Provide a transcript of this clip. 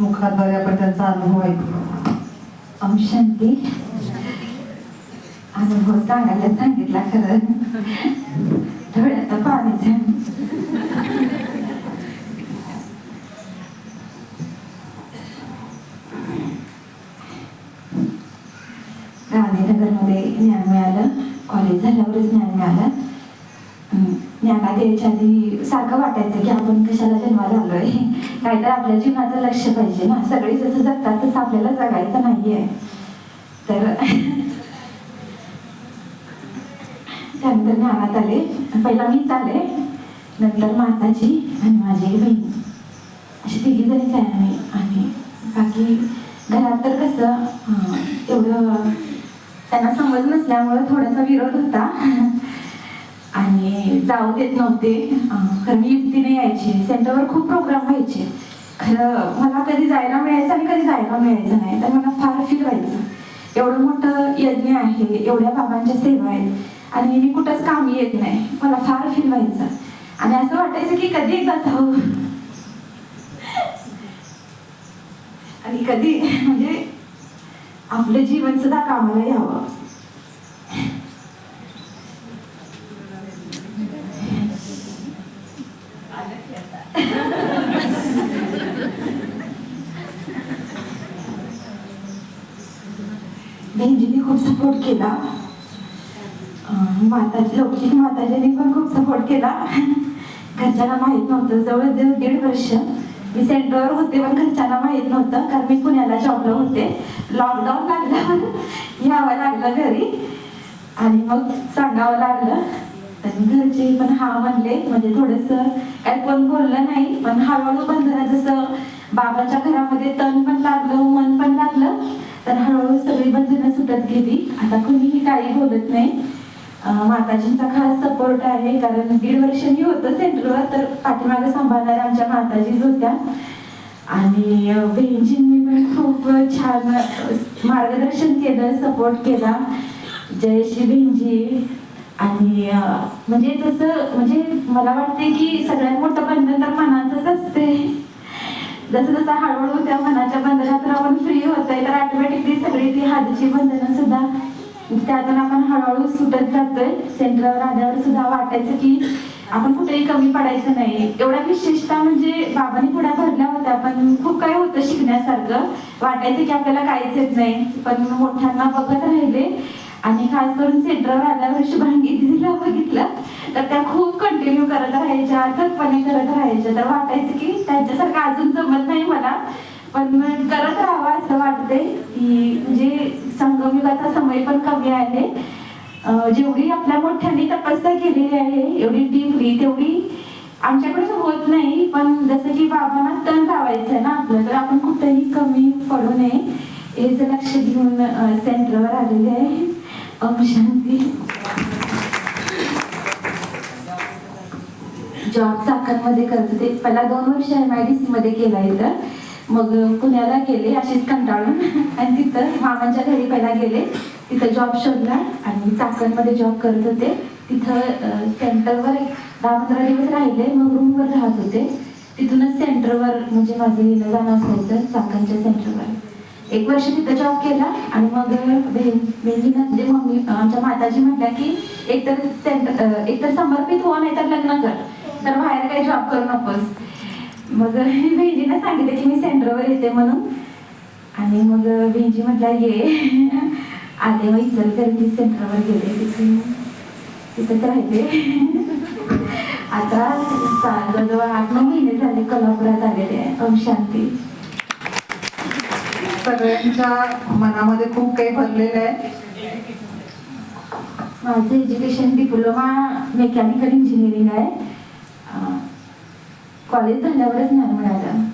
मुखाद्वारे आपण त्यांचा अनुभव ऐकू अंशांती शांती. अनुभव सांगायला सांगितला खरं. डोळ्यात पाण्याचं गांधीनगरमध्ये ज्ञान मिळालं. कॉलेज झाल्यावरच ज्ञान मिळालं. हम्म, त्याच्यानी आधी सारखं वाटायचं की आपण कशाला जन्माला आलोय? तर आपल्या जीवनाचं लक्ष पाहिजे ना. सगळे जसं जगतात तसं आपल्याला जगायचं नाहीये. तर त्यानंतर ज्ञानात आले. पहिला मीच आले. नंतर माताजी आणि माझी बहीण. अशी तिघी जणीच आहे आम्ही. आणि बाकी घरात तर कसं एवढं त्यांना समज नसल्यामुळं थोडासा विरोध होता. आणि जाऊ देत नव्हते. खरं मी युक्तीने यायचे. सेंटरवर खूप प्रोग्राम व्हायचे. खरं मला कधी जायला मिळायचं आणि कधी जायला मिळायचं नाही. तर मला फार फील व्हायचं. एवढं मोठं यज्ञ आहे एवढ्या बाबांच्या सेवा आहेत. आणि मी कुठंच कामी येत नाही. मला फार फील व्हायचं. आणि असं वाटायचं की कधी एकदा जाऊ. आणि कधी म्हणजे आपलं जीवन सुद्धा कामाला यावं. बहिणजींनी खूप सपोर्ट केला. माताजी लौकिक माताजींनी पण खूप सपोर्ट केला. घरच्यांना माहीत नव्हतं जवळजवळ दीड वर्ष. मी सेंटरवर होते पण घरच्यांना माहीत नव्हतं कारण मी पुण्याला जॉबला होते. लॉकडाऊन लागल्यावर यावं लागलं घरी. आणि मग सांगावं लागलं. आणि घरचे पण हा म्हणले म्हणजे थोडंसं काय कोण बोललं नाही पण हळूहळू बंधना जसं बाबाच्या घरामध्ये तन पण लागलं मन पण लागलं. तर हळूहळू सगळी बंधनं सुटत गेली. आता कोणीही काही बोलत नाही. माताजींचा खास सपोर्ट आहे. कारण दीड वर्ष मी होतं सेंटरवर तर पाठीमागे सांभाळणाऱ्या आमच्या माताजीच होत्या. आणि बहिणजींनी पण खूप छान मार्गदर्शन केलं सपोर्ट केला. जयश्री बहिणजी. आणि म्हणजे तसं म्हणजे मला वाटते की सगळ्यात मोठं बंधन तर मनाचंच असते जसं जसं हळूहळू त्या मनाच्या बंधनातून आपण फ्री होत आहे तर ऑटोमॅटिकली सगळी ती हाताची बंधनं सुद्धा त्यातून आपण हळूहळू सुटत जातोय. सेंटरवर आल्यावर सुद्धा वाटायचं की आपण कुठेही कमी पडायचं नाही. एवढ्या विशेषता म्हणजे बाबांनी पुढ्या भरल्या होत्या पण खूप काही होतं शिकण्यासारखं. वाटायचं की आपल्याला काहीच येत नाही पण मोठ्यांना बघत राहिले. आणि खास करून सेंटरवर आल्यावर शुभांगी दिदीला बघितलं तर त्या खूप कंटिन्यू करत राहायच्या अथकपणे करत राहायच्या. तर वाटायचं की त्यांच्यासारखं अजून जमत नाही मला पण करत राहावं असं वाटतंय. की म्हणजे संगमयुगाचा समय पण कमी आहे जेवढी आपल्या मोठ्यांनी तपस्या केलेली आहे एवढी डीपली तेवढी आमच्याकडे होत नाही पण जसं की बाबांना तण लावायचं आहे ना आपलं तर आपण कुठेही कमी पडू नये. हेच लक्ष घेऊन सेंटरवर आलेले आहे. ओम शांती जॉब चाकणमध्ये करत होते पहिला दोन वर्ष एम आय डी सी मध्ये केला इथं. मग पुण्याला गेले अशीच कंटाळून. आणि तिथं मामांच्या घरी पहिला गेले. तिथं जॉब शोधला आणि चाकणमध्ये जॉब करत होते. तिथं सेंटरवर एक दहा पंधरा दिवस राहिले मग रूमवर राहत होते. तिथूनच सेंटरवर म्हणजे माझं येणं जाणं असायचं चाकणच्या सेंटरवर एक वर्ष तिथं जॉब केला आणि मग बेंजीनं म्हणजे मम्मी आमच्या माताजी म्हटल्या की एकतर सेंटर एक एकतर समर्पित हो नाही तर लग्न कर. तर बाहेर काही जॉब करू नकोस. मग बेंजीनं सांगितलं की मी सेंटरवर येते म्हणून. आणि मग बेंजी म्हटल्या ये. आले मग इचलकरंजी सेंटरवर गेले. तिथे तिथंच राहिले. आता सा- जवळजवळ आठ नऊ महिने झाले कोल्हापुरात आलेले आहे. ओम शांती. सगळ्यांच्या मनामध्ये खूप काही भरलेलं आहे. माझं एज्युकेशन डिप्लोमा मेकॅनिकल इंजिनिअरिंग आहे. कॉलेज झाल्यावरच नाही मिळालं